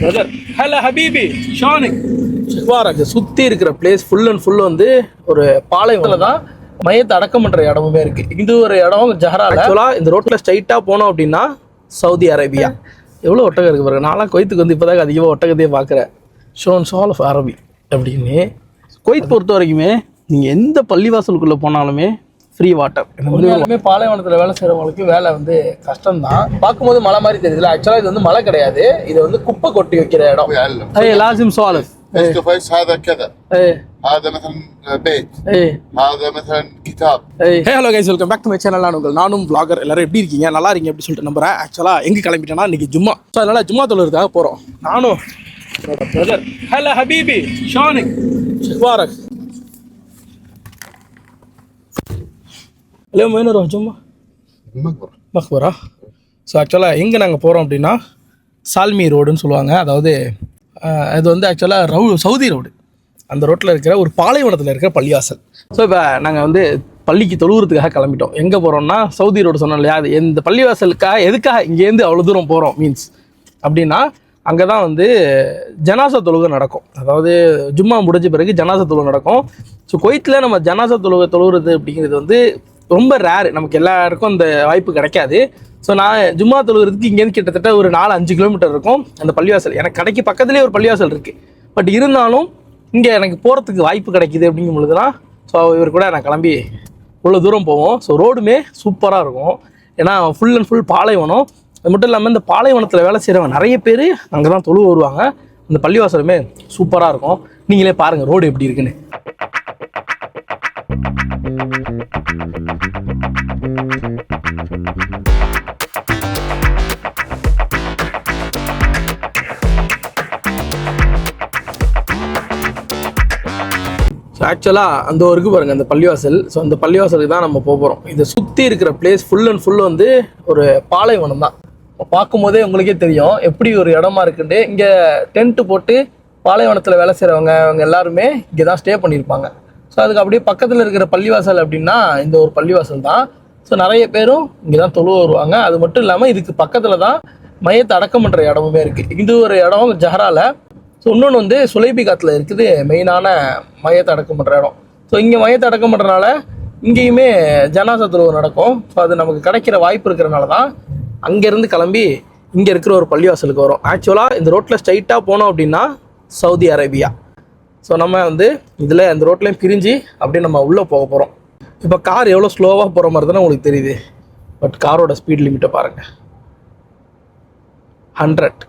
Brother hello ஹபீபி ஷானிக் சிவாராஜ் சுற்றி இருக்கிற பிளேஸ் ஃபுல் அண்ட் ஃபுல் வந்து ஒரு பாலைவனத்தில் தான் மையத்தை அடக்கம் பண்ணுற இடமுமே இருக்கு. இது ஒரு இடம் ஜஹரால. ஆக்சுவலாக இந்த ரோட்டில் ஸ்ட்ரைட்டாக போனோம் அப்படின்னா சவுதி அரேபியா எவ்வளோ ஒட்டகம் இருக்கு பாருங்க. நான்லாம் கொய்த்துக்கு வந்து இப்போதான் அதிகமாக ஒட்டகத்தையே பார்க்குறேன். ஷோன் சால் ஆஃப் அரபி அப்படின்னு. குவைத் பொறுத்த வரைக்குமே நீங்கள் எந்த பள்ளிவாசலுக்குள்ளே போனாலுமே ஃப்ரீ வாட்டர் உண்மையாலுமே பாலைவனத்தில் வேலை செய்கிறவங்களுக்கு வேலை வந்து கஷ்டம்தான் பார்க்கும்போது மலை மாதிரி தெரியுதுல ஆக்சுவலாக இது வந்து மலை கிடையாது இது வந்து குப்பை கொட்டி வைக்கிற இடம் يعلم ஏய் லாசிம் சாலஸ் فيس تو فيس هذا كذا ஏய் هذا مثلا بيت ஏய் هذا مثلا كتاب ஏய் hey hello guys welcome back to my channel நான் உங்கள் நானும் vlogger எல்லாரும் எப்படி இருக்கீங்க நல்லா இருக்கீங்க அப்படி சொல்லிட்டு நம்புறேன் ஆக்சுவலாக எங்கே கிளம்பிட்டேன்னா இன்னைக்கு ஜும்மா ஸோ அதனால ஜும்மா தொழுறதுக்காக போகிறோம் நானும் பிரதர் ஹலோ ஹபீபி ஷானிக் முபாரக் ஹலோ மைனு ரோஹ் ஜும்மா மக்பரா? ஸோ ஆக்சுவலாக எங்கே நாங்கள் போகிறோம் அப்படின்னா சால்மி ரோடுன்னு சொல்லுவாங்க. அதாவது இது வந்து ஆக்சுவலாக ரவு சவுதி ரோடு. அந்த ரோட்டில் இருக்கிற ஒரு பாலைவனத்தில் இருக்கிற பள்ளிவாசல். ஸோ இப்போ நாங்கள் வந்து பள்ளிக்கு தொழுவுறதுக்காக கிளம்பிட்டோம். எங்கே போகிறோம்னா சவுதி ரோடு சொன்னோம் இல்லையா? அது இந்த பள்ளிவாசலுக்காக எதுக்காக இங்கேருந்து அவ்வளோ தூரம் போகிறோம் மீன்ஸ் அப்படின்னா அங்கே தான் வந்து ஜனாச தொழுகை நடக்கும். அதாவது ஜும்மா முடிஞ்ச பிறகு ஜனாச தொழுகை நடக்கும். ஸோ கொய்த்தில் நம்ம ஜனாசா தொழுகை தொழுகிறது அப்படிங்கிறது வந்து ரொம்ப ரேர் நமக்கு எல்லாருக்கும் அந்த வாய்ப்பு கிடைக்காது. ஸோ நான் ஜும்மா தொழுகிறதுக்கு இங்கேருந்து கிட்டத்தட்ட ஒரு நாலு அஞ்சு கிலோமீட்டர் இருக்கும். அந்த பள்ளிவாசல். எனக்கு கடைக்கு பக்கத்துலேயே ஒரு பள்ளிவாசல் இருக்குது பட் இருந்தாலும் இங்கே எனக்கு போகிறதுக்கு வாய்ப்பு கிடைக்கிது அப்படிங்கும் பொழுதுனா ஸோ இவர் கூட நான் கிளம்பி இவ்வளோ தூரம் போவோம். ஸோ ரோடுமே சூப்பராக இருக்கும். ஏன்னா ஃபுல் அண்ட் ஃபுல் பாலைவனம். அது மட்டும் இல்லாமல் இந்த பாலைவனத்தில் வேலை செய்கிறவங்க நிறைய பேர் அங்கே தான் தொழு வருவாங்க. அந்த பள்ளிவாசலுமே சூப்பராக இருக்கும். நீங்களே பாருங்கள் ரோடு எப்படி இருக்குன்னு. ஆக்சுவலாக அந்த ஒருக்கு பாருங்க அந்த பள்ளிவாசல். ஸோ அந்த பள்ளிவாசலுக்கு தான் நம்ம போக போகிறோம் இதை சுற்றி இருக்கிற பிளேஸ் ஃபுல் அண்ட் ஃபுல் வந்து ஒரு பாலைவனம் தான். பார்க்கும்போதே உங்களுக்கே தெரியும் எப்படி ஒரு இடமா இருக்குன்ட்டு. இங்கே டென்ட்டு போட்டு பாலைவனத்தில் வேலை செய்கிறவங்க அவங்க எல்லாருமே இங்கே தான் ஸ்டே பண்ணியிருப்பாங்க ஸோ அதுக்கு அப்படியே பக்கத்தில் இருக்கிற பள்ளிவாசல் அப்படின்னா இந்த ஒரு பள்ளிவாசல் தான். ஸோ நிறைய பேரும் இங்கே தான் தொழுவ வருவாங்க. அது மட்டும் இல்லாமல் இதுக்கு பக்கத்தில் தான் மையத்தை அடக்கம் பண்ணுற இடமுமே இருக்குது இது ஒரு இடம் ஜஹரால. ஸோ இன்னொன்று வந்து சுலைபிகாத்தில் இருக்குது மெயினான மையத்தை அடக்கம் பண்ணுற இடம். ஸோ இங்கே மையத்தை அடக்கம் பண்ணுறனால இங்கேயுமே ஜனாசா தொழுவு நடக்கும். ஸோ அது நமக்கு கிடைக்கிற வாய்ப்பு இருக்கிறனால தான் அங்கேருந்து கிளம்பி இங்கே இருக்கிற ஒரு பள்ளிவாசலுக்கு வரும். ஆக்சுவலாக இந்த ரோட்டில் ஸ்ட்ரைட்டாக போனோம் அப்படின்னா சவுதி அரேபியா. ஸோ நம்ம வந்து இதில் அந்த ரோட்லேயும் பிரிஞ்சு அப்படியே நம்ம உள்ளே போக போகிறோம் இப்போ கார் எவ்வளோ ஸ்லோவாக போகிற மாதிரி தானே உங்களுக்கு தெரியுது. பட் காரோட ஸ்பீட் லிமிட்டை பாருங்கள் ஹண்ட்ரட்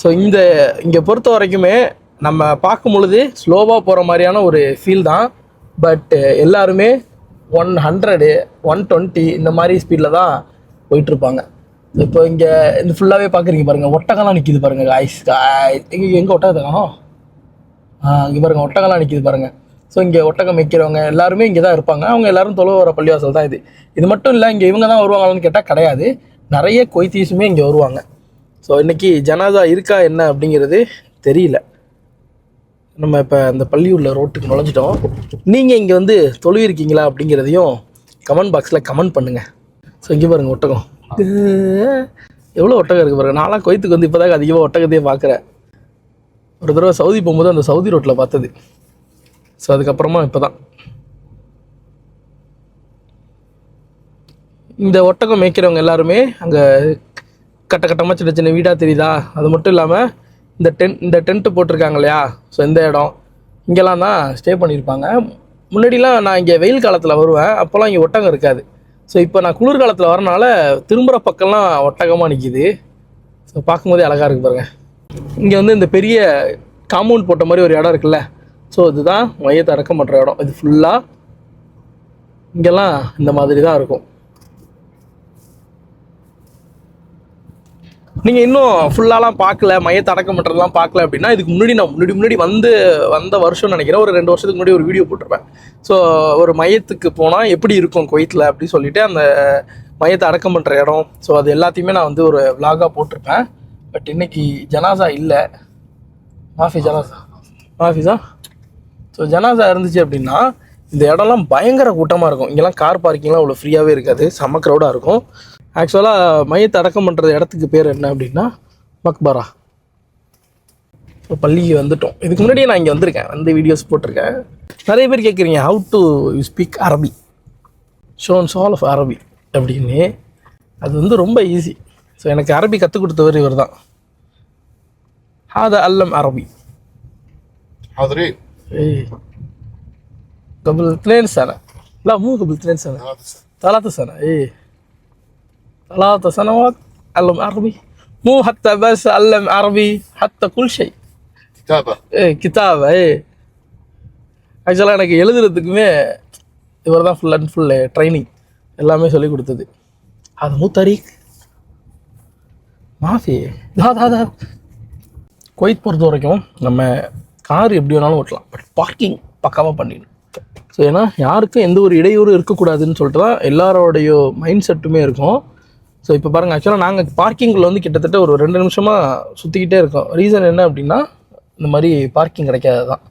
ஸோ இந்த இங்கே பொறுத்த வரைக்குமே நம்ம பார்க்கும் பொழுது ஸ்லோவாக போகிற மாதிரியான ஒரு ஃபீல் தான். பட் எல்லாருமே ஒன் ஹண்ட்ரடு ஒன் டுவெண்ட்டி இந்த மாதிரி ஸ்பீடில் தான் போயிட்டுருப்பாங்க. இப்போ இங்கே இந்த ஃபுல்லாகவே பார்க்குறீங்க பாருங்கள் ஒட்டகம்லாம் நிற்கிது பாருங்கள் காய்ஸ் எங்கே எங்கே ஒட்டகத்தை இங்கே பாருங்கள் ஒட்டகம்லாம் நிற்கிது பாருங்கள் ஸோ இங்கே ஒட்டகம் வைக்கிறவங்க எல்லாருமே இங்கே தான் இருப்பாங்க. அவங்க எல்லாரும் தொலை வர பள்ளிவாசல் தான் இது. இது மட்டும் இல்லை இங்கே இவங்க தான் வருவாங்களான்னு கேட்டால் கிடையாது. நிறைய கொய்த்தீஸுமே இங்கே வருவாங்க. ஸோ இன்றைக்கி ஜனாதா இருக்கா என்ன அப்படிங்கிறது தெரியல. நம்ம இப்போ அந்த பள்ளி உள்ள ரோட்டுக்கு நுழைஞ்சிட்டோம். நீங்கள் இங்கே வந்து தொழுவிருக்கீங்களா அப்படிங்கிறதையும் கமெண்ட் பாக்ஸில் கமெண்ட் பண்ணுங்கள் ஸோ இங்கே பாருங்கள் ஒட்டகம். எவ்வளோ ஒட்டகம் இருக்குது பாருங்க. நான்லாம் கொய்த்துக்கு வந்து இப்போ அதிகமாக ஒட்டகத்தையே பார்க்குறேன் ஒரு தடவை சவுதி போகும்போது அந்த சவுதி ரோட்டில் பார்த்தது. ஸோ அதுக்கப்புறமா இப்போ தான் இந்த ஒட்டகம் மேய்க்கிறவங்க எல்லாருமே அங்கே கட்ட கட்டமாக சின்ன சின்ன வீடாக தெரியுதா? அது மட்டும் இல்லாமல் இந்த டென் இந்த டென்ட்டு போட்டிருக்காங்க இல்லையா? ஸோ இந்த இடம். இங்கெல்லாம் தான் ஸ்டே பண்ணியிருப்பாங்க. முன்னாடிலாம் நான் இங்கே வெயில் காலத்தில் வருவேன். அப்போல்லாம் இங்கே ஒட்டகம் இருக்காது. ஸோ இப்போ நான் குளிர்காலத்தில் வரனால திரும்புகிற பக்கம்லாம் ஒட்டகமாக நிற்கிது ஸோ பார்க்கும்போதே அழகாக இருக்கு பாருங்கள் இங்கே வந்து இந்த பெரிய காம்பவுண்ட் போட்ட மாதிரி ஒரு இடம் இருக்குல்ல. ஸோ இதுதான் மையத்தை அடக்கம் பண்ணுற இடம். இது ஃபுல்லாக இங்கெல்லாம் இந்த மாதிரி தான் இருக்கும். நீங்கள் இன்னும் ஃபுல்லாலாம் பார்க்கல மையத்தை அடக்கம் பண்ணுறதுலாம் பார்க்கல அப்படின்னா இதுக்கு முன்னாடி நான் முன்னாடி முன்னாடி வந்து வந்த வருஷம்னு நினைக்கிறேன். ஒரு ரெண்டு வருஷத்துக்கு முன்னாடி ஒரு வீடியோ போட்டிருப்பேன். ஸோ ஒரு மையத்துக்கு போனால் எப்படி இருக்கும் குவைத்தில் அப்படின்னு சொல்லிட்டு அந்த மையத்தை அடக்கம் பண்ணுற இடம். ஸோ அது எல்லாத்தையுமே நான் வந்து ஒரு விலாகாக போட்டிருப்பேன். பட் இன்னைக்கு ஜனாசா இல்லை. மாஃபி ஜனாசா. மாஃபிஸா ஸோ ஜனாசா இருந்துச்சு அப்படின்னா இந்த இடம்லாம் பயங்கர கூட்டமாக இருக்கும். இங்கெல்லாம் கார் பார்க்கிங்லாம் அவ்வளோ ஃப்ரீயாகவே இருக்காது. செம்ம க்ரௌடாக இருக்கும். ஆக்சுவலாக மையத்தை அடக்கம் பண்ணுற இடத்துக்கு பேர் என்ன அப்படின்னா மக்பரா. ஸோ பள்ளிக்கு வந்துட்டோம். இதுக்கு முன்னாடியே நான் இங்கே வந்திருக்கேன். வந்து வீடியோஸ் போட்டிருக்கேன். நிறைய பேர் கேட்குறீங்க ஹவு டு யூ ஸ்பீக் அரபி ஷோன்ஸ் ஆல் ஆஃப் அரபி அப்படின்னு. அது வந்து ரொம்ப ஈஸி ஸோ எனக்கு அரபி கற்றுக் கொடுத்தவர் இவர் தான் ஹாதா அல்லம் அரபி حاضرين إيه قبل اثنين سنة لا مو قبل اثنين سنة ثلاث سنين ثلاثة سنة إيه ثلاثة سنوات علم عربي مو حتى بس علم عربي حتى كل شيء كتابة إيه كتابة إيه ஆக்சுவலாக எனக்கு எழுதுறதுக்குமே இவர் தான் ஃபுல் அண்ட் ஃபுல் ட்ரைனிங் எல்லாமே சொல்லி கொடுத்தது அது மு தரீக் மாஃபி தாதா குவைத் பொறுத்த வரைக்கும் நம்ம கார் எப்படி வேணாலும் ஓட்டலாம். பட் பார்க்கிங் பக்காவாக பண்ணிடணும். ஸோ ஏன்னா யாருக்கும் எந்த ஒரு இடையூறு இருக்கக்கூடாதுன்னு சொல்லிட்டு தான் எல்லாரோடைய மைண்ட் செட்டுமே இருக்கும். ஸோ இப்போ பாருங்கள் ஆக்சுவலாக நாங்கள் பார்க்கிங்கில் வந்து கிட்டத்தட்ட ஒரு ரெண்டு நிமிஷமாக சுற்றிக்கிட்டே இருக்கோம். ரீசன் என்ன அப்படின்னா இந்த மாதிரி பார்க்கிங் கிடைக்காது தான்.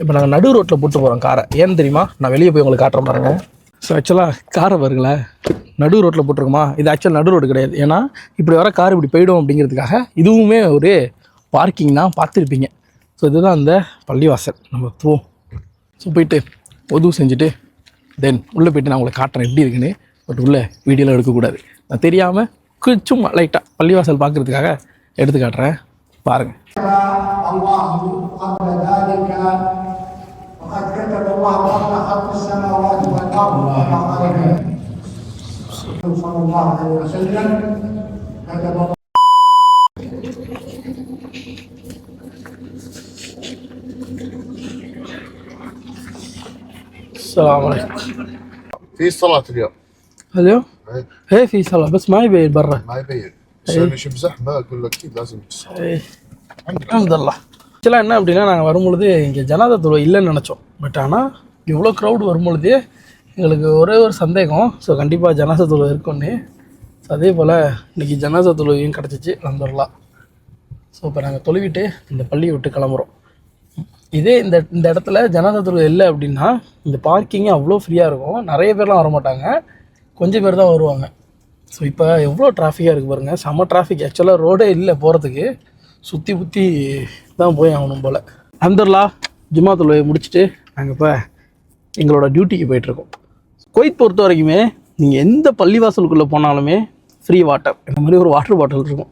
இப்போ நாங்கள் நடு ரோட்டில் போட்டு போகிறோம் காரை. ஏன்னு தெரியுமா? நான் வெளியே போய் உங்களுக்கு காட்டுற பாருங்க. ஸோ ஆக்சுவலாக காரை பாருங்களேன் நடு ரோட்டில் போட்டிருக்குமா இது ஆக்சுவல் நடு ரோடு கிடையாது ஏன்னா இப்படி வர கார் இப்படி போயிடும் அப்படிங்கிறதுக்காக இதுவுமே ஒரு பார்க்கிங் தான் பார்த்துருப்பீங்க ஸோ இதுதான் அந்த பள்ளிவாசல் நம்ம போவோம் ஸோ போயிட்டு உதவு செஞ்சுட்டு தென் உள்ளே போயிட்டு நான் உங்களுக்கு காட்டுறேன் எப்படி இருக்குன்னு பட் உள்ளே வீடியோலாம் எடுக்கக்கூடாது நான் தெரியாமல் சும்மா லைட்டாக பள்ளிவாசல் பார்க்குறதுக்காக எடுத்து காட்டுறேன் பாருங்கள் الله صلى الله عليه وسلم كتب الله السلام عليكم في صلاة اليوم اليوم إيه، ايه في صلاة بس ما يبين برا ما يبين بس انا مش بزحمة اقول لك اكيد لازم تصلي ايه அல்ஹம்துலில்லாஹ் ஆக்சுவலாக என்ன அப்படின்னா நாங்கள் வரும்பொழுது இங்கே ஜனாதா தொழுவை இல்லைன்னு நினச்சோம் பட் ஆனால் இவ்வளோ க்ரௌட் வரும்பொழுதே எங்களுக்கு ஒரே ஒரு சந்தேகம். ஸோ கண்டிப்பாக ஜனாசா தொழுவை இருக்கும்னு. ஸோ அதே போல் இன்றைக்கி ஜனாசா தொழுவையும் கிடச்சிச்சு. நம்பர்லாம் ஸோ இப்போ நாங்கள் தொழுவிட்டு இந்த பள்ளியை விட்டு கிளம்புறோம். இதே இந்த இந்த இடத்துல ஜனாதா தொழுகை இல்லை அப்படின்னா இந்த பார்க்கிங்கே அவ்வளோ ஃப்ரீயாக இருக்கும். நிறைய பேர்லாம் வர மாட்டாங்க கொஞ்சம் பேர் தான் வருவாங்க. ஸோ இப்போ எவ்வளோ டிராஃபிக்காக இருக்குது பாருங்கள் செம்ம டிராஃபிக் ஆக்சுவலாக ரோடே இல்லை போகிறதுக்கு சுற்றி புற்றி தான் போய் ஆகணும் போல். அந்தர்லா ஜும்மா தொழுவை முடிச்சுட்டு நாங்கள் இப்போ எங்களோட டியூட்டிக்கு போயிட்டுருக்கோம் குவைத் பொறுத்த வரைக்குமே நீங்கள் எந்த பள்ளிவாசலுக்குள்ளே போனாலுமே ஃப்ரீ வாட்டர் இந்த மாதிரி ஒரு வாட்டர் பாட்டில் இருக்கும்.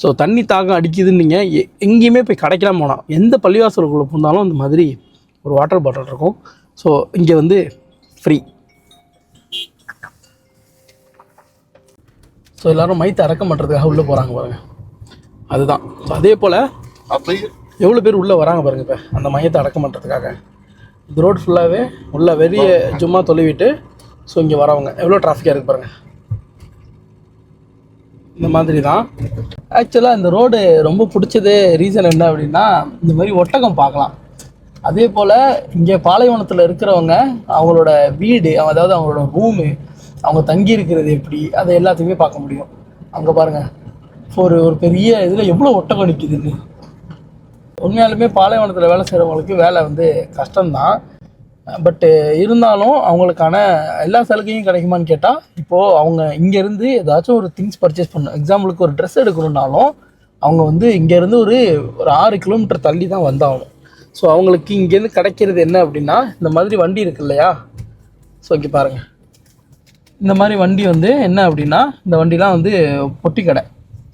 ஸோ தண்ணி தாகம் அடிக்குதுன்னு நீங்கள் எங்கேயுமே போய் கிடைக்கலாம் போனால் எந்த பள்ளிவாசலுக்குள்ளே போனாலும் அந்த மாதிரி ஒரு வாட்டர் பாட்டில் இருக்கும். ஸோ இங்கே வந்து ஃப்ரீ ஸோ எல்லோரும் மைத்தை அறக்கம் பண்ணுறதுக்காக உள்ளே போகிறாங்க பாருங்கள் அதுதான். ஸோ அதே போல் எவ்வளோ பேர் உள்ளே வராங்க பாருங்கள் இப்போ அந்த மையத்தை அடக்கம் பண்ணுறதுக்காக இந்த ரோடு ஃபுல்லாகவே உள்ள வெளியே சும்மா தொலைவிட்டு ஸோ இங்கே வரவங்க எவ்வளோ டிராஃபிக்காக இருக்கு பாருங்கள் இந்த மாதிரி தான் ஆக்சுவலாக இந்த ரோடு ரொம்ப பிடிச்சது ரீசன் என்ன அப்படின்னா இந்த மாதிரி ஒட்டகம் பார்க்கலாம். அதே போல் இங்கே பாலைவனத்தில் இருக்கிறவங்க அவங்களோட வீடு அதாவது அவங்களோட ரூமு அவங்க தங்கி இருக்கிறது எப்படி அதை எல்லாத்தையுமே பார்க்க முடியும். அங்கே பாருங்கள் ஒரு ஒரு பெரிய இதில் எவ்வளோ ஒட்டகம் நிற்கிதுன்னு உண்மையாலுமே பாலைவனத்தில் வேலை செய்கிறவங்களுக்கு வேலை வந்து கஷ்டம்தான். பட்டு இருந்தாலும் அவங்களுக்கான எல்லா சலுகையும் கிடைக்குமான்னு கேட்டால் இப்போது அவங்க இங்கேருந்து ஏதாச்சும் ஒரு திங்ஸ் பர்ச்சேஸ் பண்ணணும். எக்ஸாம்பிளுக்கு ஒரு ட்ரெஸ் எடுக்கணுன்னாலும் அவங்க வந்து இங்கேருந்து ஒரு ஒரு ஆறு கிலோமீட்டர் தள்ளி தான் வந்தாகணும். ஸோ அவங்களுக்கு இங்கேருந்து கிடைக்கிறது என்ன அப்படின்னா இந்த மாதிரி வண்டி இருக்கு இல்லையா? ஸோ இங்கே பாருங்கள் இந்த மாதிரி வண்டி வந்து என்ன அப்படின்னா இந்த வண்டிலாம் வந்து பொட்டி கடை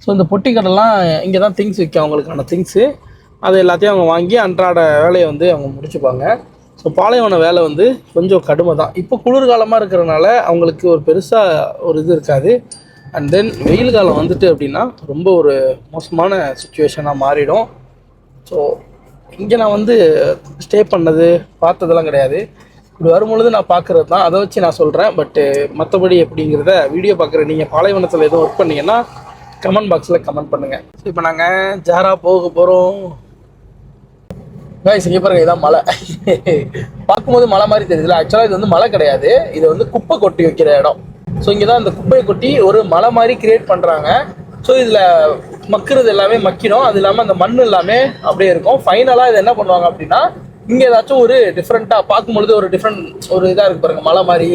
ஸோ இந்த பொட்டி கடைலாம் இங்கே தான் திங்ஸ் விற்கும் அவங்களுக்கான திங்ஸு அது எல்லாத்தையும் அவங்க வாங்கி அன்றாட வேலையை வந்து அவங்க முடிச்சுப்பாங்க. ஸோ பாலைவன வேலை வந்து கொஞ்சம் கடுமை தான் இப்போ குளிர்காலமாக இருக்கிறனால அவங்களுக்கு ஒரு பெருசாக ஒரு இது இருக்காது. அண்ட் தென் வெயில் காலம் வந்துட்டு அப்படின்னா ரொம்ப ஒரு மோசமான சுச்சுவேஷனாக மாறிடும். ஸோ இங்கே நான் வந்து ஸ்டே பண்ணது பார்த்ததெல்லாம் கிடையாது. இப்படி வரும்பொழுது நான் பார்க்குறது தான். அதை வச்சு நான் சொல்கிறேன் பட்டு மற்றபடி எப்படிங்கிறத வீடியோ பார்க்குற நீங்கள் பாலைவனத்தில் எதுவும் ஒர்க் பண்ணீங்கன்னா கமெண்ட் பாக்ஸில் கமெண்ட் பண்ணுங்கள் ஸோ இப்போ நாங்கள் ஜாரா போக போகிறோம் கைஸ் இங்கே பாருங்க இதான் மலை. பார்க்கும்போது மலை மாதிரி தெரியுதுல ஆக்சுவலாக இது வந்து மலை கிடையாது. இது வந்து குப்பை கொட்டி வைக்கிற இடம். ஸோ இங்கே தான் இந்த குப்பையை கொட்டி ஒரு மலை மாதிரி கிரியேட் பண்ணுறாங்க ஸோ இதில் மக்குறது எல்லாமே மக்கிடும் அது இல்லாமல் அந்த மண் எல்லாமே அப்படியே இருக்கும். ஃபைனலாக இது என்ன பண்ணுவாங்க அப்படின்னா இங்கே ஏதாச்சும் ஒரு டிஃப்ரெண்ட்டாக பார்க்கும்பொழுது ஒரு டிஃப்ரெண்ட் ஒரு இதாக இருக்கு பாருங்க மலை மாதிரி.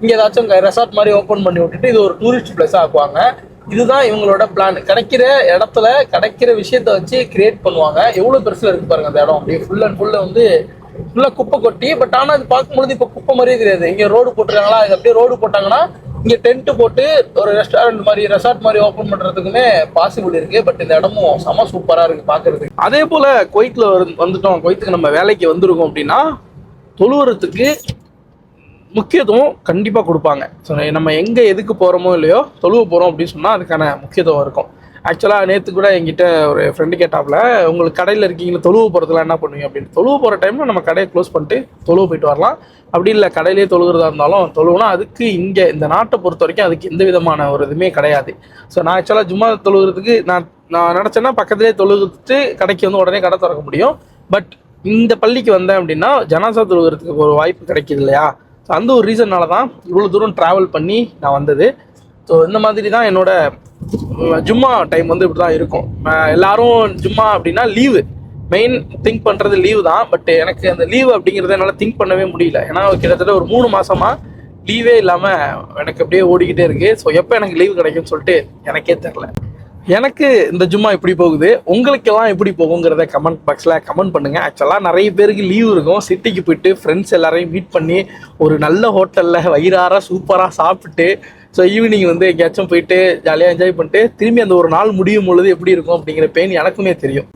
இங்கே ஏதாச்சும் ரெசார்ட் மாதிரி ஓப்பன் பண்ணி விட்டுட்டு இது ஒரு டூரிஸ்ட் பிளேஸாக ஆக்குவாங்க. இதுதான் இவங்களோட பிளான் கிடைக்கிற இடத்துல கிடைக்கிற விஷயத்த வச்சு கிரியேட் பண்ணுவாங்க. எவ்வளவு பெருசுல இருக்கு பாருங்க அந்த இடம். அப்படியே ஃபுல் அண்ட் ஃபுல்ல வந்து ஃபுல்லா குப்பை கொட்டி பட் ஆனா அது பார்க்கும்பொழுது இப்போ குப்பை மாதிரியே தெரியாது. இங்க ரோடு போட்டிருக்காங்களா? இது அப்படியே ரோடு போட்டாங்கன்னா இங்க டென்ட் போட்டு ஒரு ரெஸ்டாரண்ட் மாதிரி ரெசார்ட் மாதிரி ஓபன் பண்றதுக்குமே பாசிபிள் இருக்கு. பட் இந்த இடமும் செம சூப்பரா இருக்கு பாக்குறதுக்கு அதே போல் குவைத்தில் வந்துட்டோம். குவைத்துக்கு நம்ம வேலைக்கு வந்திருக்கோம் அப்படின்னா தொழுவுறதுக்கு முக்கியத்துவம் கண்டிப்பாக கொடுப்பாங்க. ஸோ நம்ம எங்கே எதுக்கு போகிறோமோ இல்லையோ தொழுவ போகிறோம் அப்படின்னு சொன்னால் அதுக்கான முக்கியத்துவம் இருக்கும். ஆக்சுவலாக நேற்று கூட எங்கிட்ட ஒரு ஃப்ரெண்டு கேட்டாப்புல உங்களுக்கு கடையில் இருக்கீங்களா? தொழுவு போகிறதுலாம் என்ன பண்ணுவீங்க? அப்படின்னு. தொழுவு போகிற டைமில் நம்ம கடையை க்ளோஸ் பண்ணிட்டு தொழுவு போயிட்டு வரலாம். அப்படி இல்லை கடையிலே தொழுகிறதா இருந்தாலும் தொழுவுனா அதுக்கு இங்கே இந்த நாட்டை பொறுத்த வரைக்கும் அதுக்கு எந்த விதமான ஒரு இதுவுமே கிடையாது. ஸோ நான் ஆக்சுவலாக ஜும்மா தொழுகிறதுக்கு நான் நான் நினச்சேன்னா பக்கத்துலேயே தொழுகிட்டு கடைக்கு வந்து உடனே கடை திறக்க முடியும். பட் இந்த பள்ளிக்கு வந்தேன் அப்படின்னா ஜனாசா தொழுகிறதுக்கு ஒரு வாய்ப்பு கிடைக்குது இல்லையா? ஸோ அந்த ஒரு ரீசன்னால தான் இவ்வளோ தூரம் ட்ராவல் பண்ணி நான் வந்தது. ஸோ இந்த மாதிரி தான் என்னோட ஜும்மா டைம் வந்து இப்படி தான் இருக்கும் எல்லாரும் ஜும்மா அப்படின்னா லீவு மெயின் திங்க் பண்ணுறது லீவு தான். பட் எனக்கு அந்த லீவு அப்படிங்கிறத என்னால் திங்க் பண்ணவே முடியல. ஏன்னா கிட்டத்தட்ட ஒரு மூணு மாதமாக லீவே இல்லாமல் எனக்கு அப்படியே ஓடிக்கிட்டே இருக்குது ஸோ எப்போ எனக்கு லீவு கிடைக்கும்னு சொல்லிட்டு எனக்கே தெரில எனக்கு இந்த ஜும்மா எப்படி போகுது உங்களுக்கெல்லாம் எப்படி போகுங்கிறத கமெண்ட் பாக்ஸில் கமெண்ட் பண்ணுங்கள் ஆக்சுவலாக நிறைய பேருக்கு லீவ் இருக்கும் சிட்டிக்கு போயிட்டு ஃப்ரெண்ட்ஸ் எல்லாரையும் மீட் பண்ணி ஒரு நல்ல ஹோட்டலில் வயிறார சூப்பராக சாப்பிட்டு ஸோ ஈவினிங் வந்து எங்கேயாச்சும் போயிட்டு ஜாலியாக என்ஜாய் பண்ணிட்டு திரும்பி அந்த ஒரு நாள் முடியும் பொழுது எப்படி இருக்கும் அப்படிங்கிற பெயின் எனக்குமே தெரியும்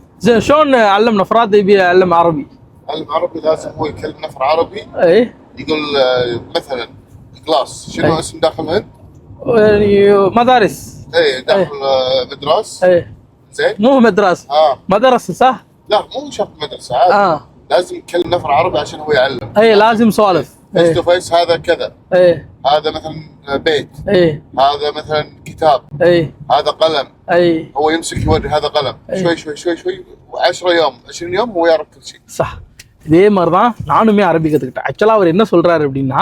ஷோன் அல்லம் நஃப்ராத் பி அல்லம் அரபி العربي لازم هو يكلم نفر عربي ايه يقول آه، مثلا كلاس شنو اسم داخل هند؟ مدارس ايه داخل آه، مدراس ايه زين؟ مو مدرسة اه مدرسة صح؟ لا مو شرط مدرسه عادي اه لازم يكلم نفر عربي عشان هو يعلم ايه لازم سوالف فيس ايه تو فيس هذا كذا ايه هذا مثلا بيت ايه هذا مثلا كتاب ايه هذا قلم ايه هو يمسك يوري هذا قلم أي. شوي شوي شوي شوي 10 يوم 20 يوم هو يعرف كل شيء சா இதே மாதிரி தான் நானுமே அரபி கற்றுக்கிட்டேன் ஆக்சுவலாக அவர் என்ன சொல்கிறாரு அப்படின்னா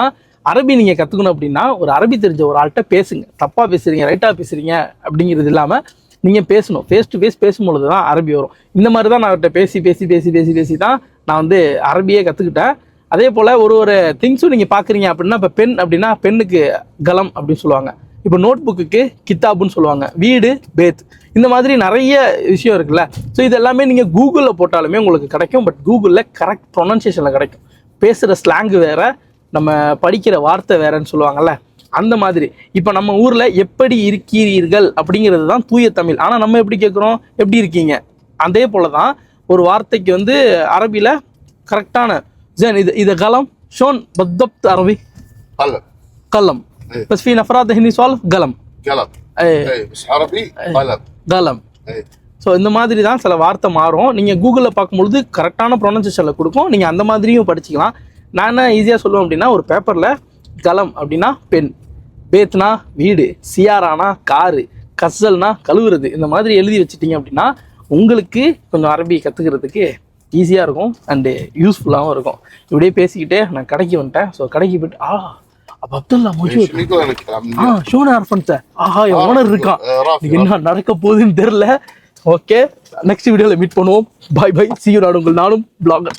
அரபி நீங்கள் கற்றுக்கணும் அப்படின்னா ஒரு அரபி தெரிஞ்ச ஒரு ஆள்கிட்ட பேசுங்க. தப்பாக பேசுகிறீங்க ரைட்டாக பேசுகிறீங்க அப்படிங்கிறது இல்லாமல் நீங்கள் பேசணும். ஃபேஸ் டு ஃபேஸ் பேசும்பொழுது தான் அரபி வரும். இந்த மாதிரி தான் நான் அவர்கிட்ட பேசி பேசி பேசி பேசி பேசி தான் நான் வந்து அரபியே கற்றுக்கிட்டேன் அதே போல் ஒரு ஒரு திங்ஸும் நீங்கள் பார்க்குறீங்க அப்படின்னா இப்போ பெண் அப்படின்னா பெண்ணுக்கு கலம் அப்படின்னு சொல்லுவாங்க. இப்போ நோட் புக்குக்கு கித்தாப்புன்னு சொல்லுவாங்க. வீடு பேத் இந்த மாதிரி நிறைய விஷயம் இருக்குல்ல. ஸோ இது எல்லாமே நீங்கள் கூகுளில் போட்டாலுமே உங்களுக்கு கிடைக்கும். பட் கூகுளில் கரெக்ட் ப்ரொனன்சியேஷனில் கிடைக்கும். பேசுகிற ஸ்லாங்கு வேறு நம்ம படிக்கிற வார்த்தை வேறன்னு சொல்லுவாங்கல்ல அந்த மாதிரி இப்போ நம்ம ஊரில் எப்படி இருக்கிறீர்கள் அப்படிங்கிறது தான் தூய தமிழ் ஆனால் நம்ம எப்படி கேட்குறோம் எப்படி இருக்கீங்க அதே போல தான் ஒரு வார்த்தைக்கு வந்து அரபியில் கரெக்டான ஜன் இது இது கலம் ஷோன் பத்தப்த் அரபி قلم قلم إيه. بس في نفرات هني سوالف قلم قلم اي اي بس عربي قلم قلم اي ஸோ இந்த மாதிரி தான் சில வார்த்தை மாறும் நீங்கள் கூகுளில் பார்க்கும்பொழுது கரெக்டான ப்ரொனன்சியேஷனில் கொடுக்கும் நீங்கள் அந்த மாதிரியும் படிச்சுக்கலாம் நான் என்ன ஈஸியாக சொல்லுவேன் அப்படின்னா ஒரு பேப்பரில் கலம் அப்படின்னா பெண். பேத்னா வீடு சியாரானா காரு கசல்னா கழுவுறது. இந்த மாதிரி எழுதி வச்சுட்டிங்க அப்படின்னா உங்களுக்கு கொஞ்சம் அரபி கற்றுக்கிறதுக்கு ஈஸியாக இருக்கும் அண்டு யூஸ்ஃபுல்லாகவும் இருக்கும். இப்படியே பேசிக்கிட்டே நான் கடைக்கு வந்துட்டேன். ஸோ கடைக்கு போயிட்டு ஆ அப்துல்லா மொஜூத். ஆ ஷோனா அர்ஃபன் சார். ஆஹா என் ஓனர் இருக்கான். என்ன நடக்க போகுதுன்னு தெரில ஓகே நெக்ஸ்ட் வீடியோவில் மீட் பண்ணுவோம். பாய் பாய் சீ நாடு உங்கள் நானும் பிளாகர்